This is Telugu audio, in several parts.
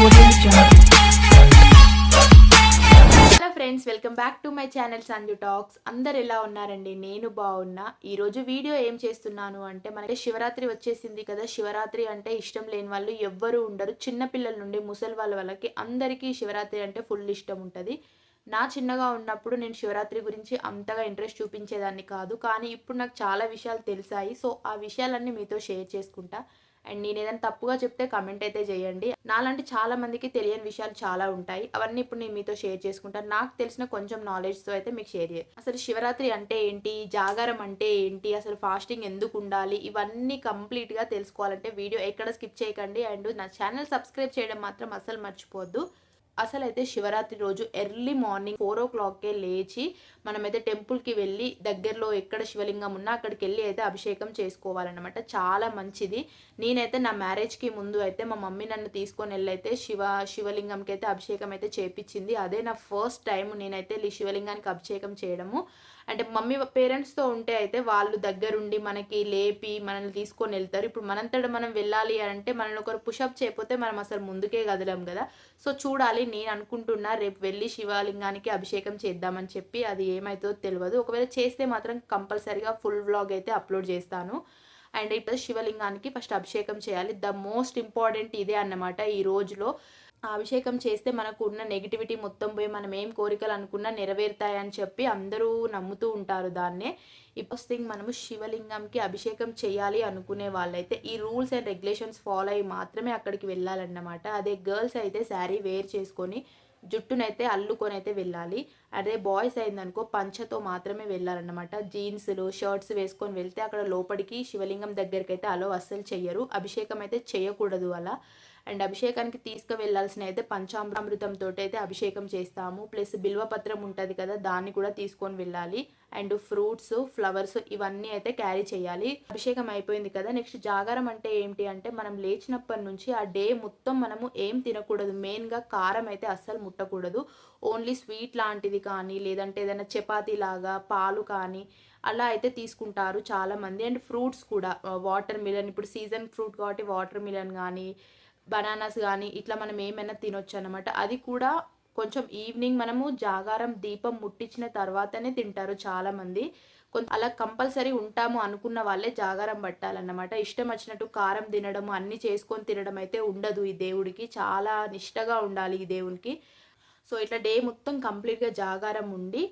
Hello friends welcome back to my channel Sanju talks అందరు ఎలా ఉన్నారండి? నేను బాగున్నా. ఈరోజు వీడియో ఏం చేస్తున్నాను అంటే మనకి శివరాత్రి వచ్చేసింది కదా. శివరాత్రి అంటే ఇష్టం లేని వాళ్ళు ఎవ్వరూ ఉండరు. చిన్నపిల్లల నుండి ముసలి వాళ్ళ వాళ్ళకి అందరికీ శివరాత్రి అంటే ఫుల్ ఇష్టం ఉంటుంది. నా చిన్నగా ఉన్నప్పుడు నేను శివరాత్రి గురించి అంతగా ఇంట్రెస్ట్ చూపించేదాన్ని కాదు. కానీ ఇప్పుడు నాకు చాలా విషయాలు తెలిసాయి. సో ఆ విషయాలన్నీ మీతో షేర్ చేసుకుంటా. అండ్ నేను ఏదైనా తప్పుగా చెప్తే కమెంట్ అయితే చేయండి. నాలాంటి చాలా మందికి తెలియని విషయాలు చాలా ఉంటాయి. అవన్నీ ఇప్పుడు నేను మీతో షేర్ చేసుకుంటాను. నాకు తెలిసిన కొంచెం నాలెడ్జ్తో అయితే మీకు షేర్ చేయాలి అసలు శివరాత్రి అంటే ఏంటి? జాగారం అంటే ఏంటి? అసలు ఫాస్టింగ్ ఎందుకు ఉండాలి? ఇవన్నీ కంప్లీట్గా తెలుసుకోవాలంటే వీడియో ఎక్కడ స్కిప్ చేయకండి. అండ్ నా ఛానల్ సబ్స్క్రైబ్ చేయడం మాత్రం అసలు మర్చిపోవద్దు. అసలు అయితే శివరాత్రి రోజు ఎర్లీ మార్నింగ్ ఫోర్ ఓ క్లాక్కే లేచి మనమైతే టెంపుల్కి వెళ్ళి దగ్గరలో ఎక్కడ శివలింగం ఉన్నా అక్కడికి వెళ్ళి అయితే అభిషేకం చేసుకోవాలన్నమాట. చాలా మంచిది. నేనైతే నా మ్యారేజ్కి ముందు అయితే మా మమ్మీ నన్ను తీసుకొని వెళ్ళైతే శివ శివలింగంకి అయితే అభిషేకం అయితే చేపించింది అదే నా ఫస్ట్ టైం నేనైతే శివలింగానికి అభిషేకం చేయడము. అంటే మమ్మీ పేరెంట్స్తో ఉంటే అయితే వాళ్ళు దగ్గరుండి మనకి లేపి మనల్ని తీసుకొని వెళ్తారు. ఇప్పుడు మనంతట మనం వెళ్ళాలి అని అంటే మనల్ని ఒకరు పుషప్ చేయకపోతే మనం అసలు ముందుకే కదలం కదా. సో చూడాలి నేను అనుకుంటున్నా రేపు వెళ్ళి శివలింగానికి అభిషేకం చేద్దామని చెప్పి అది ఏమవుతుందో తెలియదు ఒకవేళ చేస్తే మాత్రం కంపల్సరీగా ఫుల్ వ్లాగ్ అయితే అప్లోడ్ చేస్తాను. అండ్ ఇప్పుడు శివలింగానికి ఫస్ట్ అభిషేకం చేయాలి. ద మోస్ట్ ఇంపార్టెంట్ ఇదే అన్నమాట ఈ రోజులో. అభిషేకం చేస్తే మనకు ఉన్న నెగిటివిటీ మొత్తం పోయి మనం ఏం కోరికలు అనుకున్నా నెరవేరుతాయని చెప్పి అందరూ నమ్ముతూ ఉంటారు దాన్నే. ఇప్పుడు థింగ్ మనము శివలింగంకి అభిషేకం చేయాలి అనుకునే వాళ్ళైతే ఈ రూల్స్ అండ్ రెగ్యులేషన్స్ ఫాలో అయ్యి మాత్రమే అక్కడికి వెళ్ళాలన్నమాట. అదే గర్ల్స్ అయితే శారీ వేర్ చేసుకొని జుట్టునైతే అల్లుకొని అయితే వెళ్ళాలి. అదే బాయ్స్ అయిందనుకో పంచతో మాత్రమే వెళ్ళాలన్నమాట. జీన్స్లు షర్ట్స్ వేసుకొని వెళ్తే అక్కడ లోపలికి శివలింగం దగ్గరికి అయితే అలో అస్సలు చెయ్యరు. అభిషేకం అయితే చేయకూడదు అలా. అండ్ అభిషేకానికి తీసుకువెళ్ళాల్సిన అయితే పంచామృతంతో అయితే అభిషేకం చేస్తాము. ప్లస్ బిల్వపత్రం ఉంటుంది కదా దాన్ని కూడా తీసుకొని వెళ్ళాలి. అండ్ ఫ్రూట్స్ ఫ్లవర్స్ ఇవన్నీ అయితే క్యారీ చేయాలి. అభిషేకం అయిపోయింది కదా. నెక్స్ట్ జాగారం అంటే ఏంటి అంటే మనం లేచినప్పటి నుంచి ఆ డే మొత్తం మనము ఏం తినకూడదు. మెయిన్గా కారం అయితే అస్సలు ముట్టకూడదు. ఓన్లీ స్వీట్ లాంటిది కానీ లేదంటే ఏదైనా చపాతీ లాగా పాలు కానీ అలా అయితే తీసుకుంటారు చాలామంది. అండ్ ఫ్రూట్స్ కూడా వాటర్ మిలన్. ఇప్పుడు సీజన్ ఫ్రూట్ కాబట్టి వాటర్ మిలన్ కానీ బనానాస్ కానీ ఇట్లా మనం ఏమైనా తినొచ్చు అనమాట అది కూడా కొంచెం ఈవినింగ్ మనము జాగారం దీపం ముట్టించిన తర్వాతనే తింటారు చాలామంది. కొంత అలా కంపల్సరీ ఉంటాము అనుకున్న వాళ్ళే జాగారం పట్టాలన్నమాట. ఇష్టం వచ్చినట్టు కారం తినడం అన్నీ చేసుకొని తినడం అయితే ఉండదు ఈ దేవుడికి. చాలా నిష్టగా ఉండాలి ఈ దేవునికి. సో ఇట్లా డే మొత్తం కంప్లీట్గా జాగారం ఉండి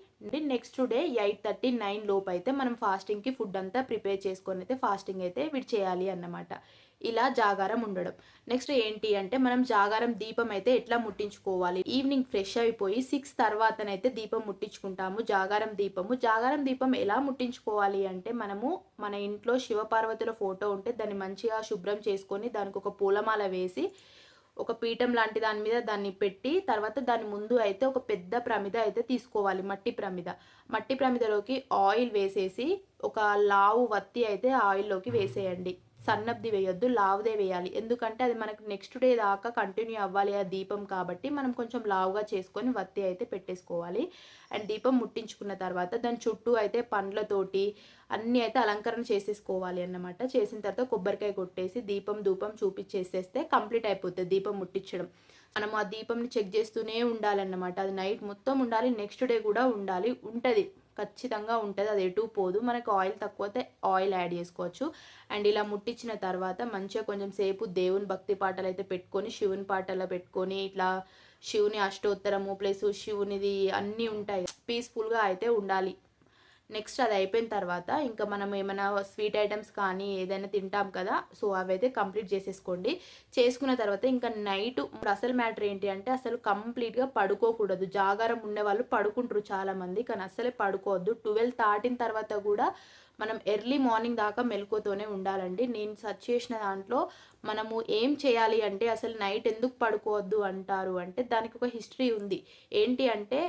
next day eight thirty nine లోపు అయితే మనం ఫాస్టింగ్కి ఫుడ్ అంతా ప్రిపేర్ చేసుకొని అయితే ఫాస్టింగ్ అయితే వీటి చేయాలి అన్నమాట. ఇలా జాగారం ఉండడం. నెక్స్ట్ ఏంటి అంటే మనం జాగారం దీపం అయితే ఎట్లా ముట్టించుకోవాలి? ఈవినింగ్ ఫ్రెష్ అయిపోయి సిక్స్ తర్వాతనైతే దీపం ముట్టించుకుంటాము. జాగారం దీపము. జాగారం దీపం ఎలా ముట్టించుకోవాలి అంటే మనము మన ఇంట్లో శివపార్వతుల ఫోటో ఉంటే దాన్ని మంచిగా శుభ్రం చేసుకొని దానికి ఒక పూలమాల వేసి ఒక పీఠం లాంటి దాని మీద దాన్ని పెట్టి తర్వాత దాని ముందు అయితే ఒక పెద్ద ప్రమిద అయితే తీసుకోవాలి. మట్టి ప్రమిద. మట్టి ప్రమిదలోకి ఆయిల్ వేసేసి ఒక లావు వత్తి అయితే ఆయిల్లోకి వేసేయండి. సన్నబ్ది వేయొద్దు లావుదే వేయాలి. ఎందుకంటే అది మనకు నెక్స్ట్ డే దాకా కంటిన్యూ అవ్వాలి ఆ దీపం కాబట్టి మనం కొంచెం లావుగా చేసుకొని వత్తి అయితే పెట్టేసుకోవాలి. అండ్ దీపం ముట్టించుకున్న తర్వాత దాని చుట్టూ అయితే పండ్లతోటి అన్నీ అయితే అలంకరణ చేసేసుకోవాలి అన్నమాట. చేసిన తర్వాత కొబ్బరికాయ కొట్టేసి దీపం ధూపం చూపించేసేస్తే కంప్లీట్ అయిపోతుంది దీపం ముట్టించడం. మనం ఆ దీపంని చెక్ చేస్తూనే ఉండాలన్నమాట. అది నైట్ మొత్తం ఉండాలి నెక్స్ట్ డే కూడా ఉండాలి ఉంటుంది. ఖచ్చితంగా ఉంటుంది అది ఎటు పోదు. మనకు ఆయిల్ తక్కువ అయితే ఆయిల్ యాడ్ చేసుకోవచ్చు. అండ్ ఇలా ముట్టించిన తర్వాత మంచిగా కొంచెం సేపు దేవుని భక్తి పాటలు అయితే పెట్టుకొని శివుని పాటలు పెట్టుకొని ఇట్లా శివుని అష్టోత్తరము ప్లస్ శివునిది అన్నీ ఉంటాయి. పీస్ఫుల్గా అయితే ఉండాలి. నెక్స్ట్ అది అయిపోయిన తర్వాత ఇంకా మనం ఏమైనా స్వీట్ ఐటమ్స్ కానీ ఏదైనా తింటాం కదా సో అవైతే కంప్లీట్ చేసేసుకోండి. చేసుకున్న తర్వాత ఇంకా నైట్ అసలు మ్యాటర్ ఏంటి అంటే అసలు కంప్లీట్గా పడుకోకూడదు. జాగారం ఉండే వాళ్ళు పడుకుంటారు చాలామంది కానీ అసలే పడుకోవద్దు. ట్వెల్వ్ దాటిన తర్వాత కూడా మనం ఎర్లీ మార్నింగ్ దాకా మెలకుతోనే ఉండాలండి. నేను సర్చ్ చేసిన దాంట్లో మనము ఏం చేయాలి అంటే అసలు నైట్ ఎందుకు పడుకోవద్దు అంటారు అంటే దానికి ఒక హిస్టరీ ఉంది. ఏంటి అంటే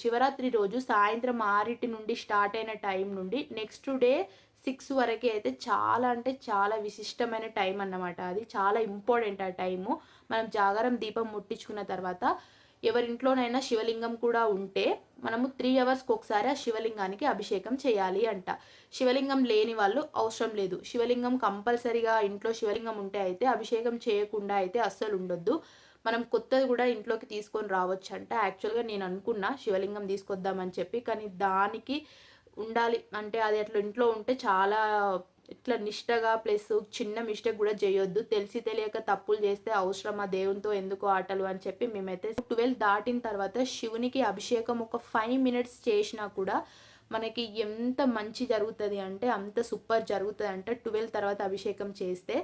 శివరాత్రి రోజు సాయంత్రం ఆరింటి నుండి స్టార్ట్ అయిన టైం నుండి నెక్స్ట్ డే సిక్స్ వరకు అయితే చాలా అంటే చాలా విశిష్టమైన టైం అన్నమాట. అది చాలా ఇంపార్టెంట్ ఆ టైము. మనం జాగారం దీపం ముట్టించుకున్న తర్వాత ఎవరింట్లోనైనా శివలింగం కూడా ఉంటే మనము త్రీ అవర్స్కి ఒకసారి ఆ శివలింగానికి అభిషేకం చేయాలి అంట. శివలింగం లేని వాళ్ళు అవసరం లేదు. శివలింగం కంపల్సరీగా ఇంట్లో శివలింగం ఉంటే అయితే అభిషేకం చేయకుండా అయితే అస్సలు ఉండొద్దు. మనం కొత్తది కూడా ఇంట్లోకి తీసుకొని రావచ్చు అంట యాక్చువల్గా నేను అనుకున్నా శివలింగం తీసుకొద్దామని చెప్పి కానీ దానికి ఉండాలి అంటే అది అట్లా ఇంట్లో ఉంటే చాలా ఇట్లా నిష్టగా ప్లస్ చిన్న మిస్టేక్ కూడా చేయొద్దు. తెలిసి తెలియక తప్పులు చేస్తే అవసరమా దేవునితో ఎందుకు ఆటలు అని చెప్పి మేమైతే ట్వెల్వ్ దాటిన తర్వాత శివునికి అభిషేకం ఒక ఫైవ్ మినిట్స్ చేసినా కూడా మనకి ఎంత మంచి జరుగుతుంది అంటే అంత సూపర్ జరుగుతుంది అంటే ట్వెల్వ్ తర్వాత అభిషేకం చేస్తే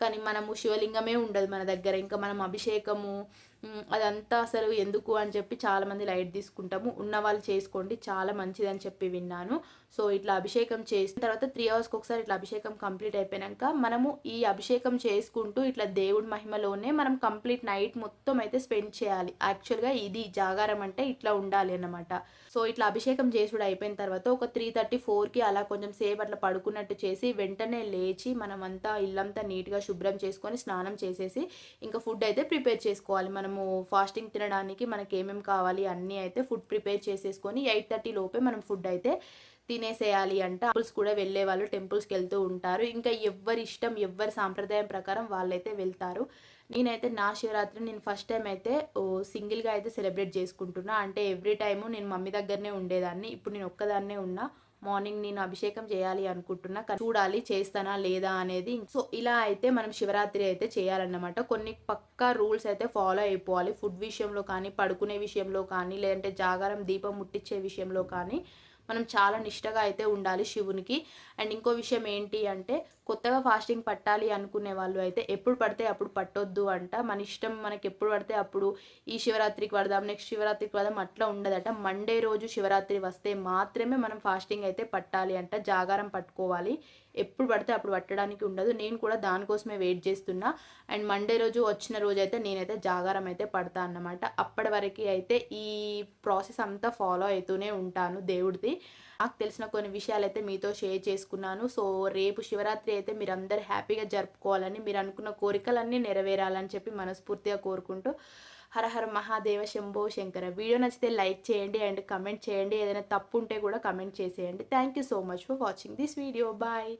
కానీ మనము శివలింగమే ఉండదు మన దగ్గర. ఇంకా మనం అభిషేకము అదంతా అసలు ఎందుకు? అని చెప్పి చాలామంది లైట్ తీసుకుంటాము. ఉన్న వాళ్ళు చేసుకోండి చాలా మంచిది అని చెప్పి విన్నాను. సో ఇట్లా అభిషేకం చేసిన తర్వాత త్రీ అవర్స్కి ఒకసారి ఇట్లా అభిషేకం కంప్లీట్ అయిపోయాక మనము ఈ అభిషేకం చేసుకుంటూ ఇట్లా దేవుడి మహిమలోనే మనం కంప్లీట్ నైట్ మొత్తం అయితే స్పెండ్ చేయాలి. యాక్చువల్గా ఇది జాగారం అంటే ఇట్లా ఉండాలి అన్నమాట. సో ఇట్లా అభిషేకం చేసుడు అయిపోయిన తర్వాత ఒక త్రీ థర్టీ ఫోర్కి అలా కొంచెం సేపు అట్లా పడుకున్నట్టు చేసి వెంటనే లేచి మనమంతా ఇల్లంతా నీట్గా శుభ్రం చేసుకొని స్నానం చేసేసి ఇంకా ఫుడ్ అయితే ప్రిపేర్ చేసుకోవాలి. మనం మనము ఫాస్టింగ్ తినడానికి మనకి ఏమేమి కావాలి అన్నీ అయితే ఫుడ్ ప్రిపేర్ చేసేసుకొని ఎయిట్ థర్టీ లోపే మనం ఫుడ్ అయితే తినేసేయాలి అంట. టెంపుల్స్ కూడా వెళ్ళే వాళ్ళు టెంపుల్స్కి వెళ్తూ ఉంటారు. ఇంకా ఎవరి ఇష్టం ఎవరి సాంప్రదాయం ప్రకారం వాళ్ళైతే వెళ్తారు. నేనైతే నా శివరాత్రి నేను ఫస్ట్ టైం అయితే సింగిల్గా అయితే సెలబ్రేట్ చేసుకుంటున్నా. అంటే ఎవ్రీ టైము నేను మమ్మీ దగ్గరనే ఉండేదాన్ని. ఇప్పుడు నేను ఒక్కదాన్నే ఉన్నా. మార్నింగ్ నేను అభిషేకం చేయాలి అనుకుంటున్నా చూడాలి చేస్తానా లేదా అనేది. సో ఇలా అయితే మనం శివరాత్రి అయితే చేయాలన్నమాట. కొన్ని పక్కా రూల్స్ అయితే ఫాలో అయిపోవాలి. ఫుడ్ విషయంలో కానీ పడుకునే విషయంలో కానీ లేదంటే జాగారం దీపం ముట్టించే విషయంలో కానీ. మనం చాలా నిష్టగా అయితే ఉండాలి శివునికి. అండ్ ఇంకో విషయం ఏంటి అంటే కొత్తగా ఫాస్టింగ్ పట్టాలి అనుకునే వాళ్ళు అయితే ఎప్పుడు పడితే అప్పుడు పట్టొద్దు అంట. మన ఇష్టం మనకి ఎప్పుడు పడితే అప్పుడు ఈ శివరాత్రికి పడదాం నెక్స్ట్ శివరాత్రికి పడదాం అట్లా ఉండదట. మండే రోజు శివరాత్రి వస్తే మాత్రమే మనం ఫాస్టింగ్ అయితే పట్టాలి అంట జాగారం పట్టుకోవాలి. ఎప్పుడు పడితే అప్పుడు పట్టడానికి ఉండదు. నేను కూడా దానికోసమే వెయిట్ చేస్తున్నా. అండ్ మండే రోజు వచ్చిన రోజు అయితే నేనైతే జాగారం అయితే పడతా అన్నమాట. అప్పటి వరకు అయితే ఈ ప్రాసెస్ అంతా ఫాలో అవుతూనే ఉంటాను దేవుడిది. నాకు తెలిసిన కొన్ని విషయాలు అయితే మీతో షేర్ చేసుకున్నాను. సో రేపు శివరాత్రి అయితే మీరు అందరు హ్యాపీగా జరుపుకోవాలని మీరు అనుకున్న కోరికలన్నీ నెరవేరాలని చెప్పి మనస్ఫూర్తిగా కోరుకుంటూ హర హర మహాదేవ శంభో శంకర. వీడియో నచ్చితే లైక్ చేయండి అండ్ కమెంట్ చేయండి. ఏదైనా తప్పు ఉంటే కూడా కమెంట్ చేసేయండి. Thank you so much for watching this video bye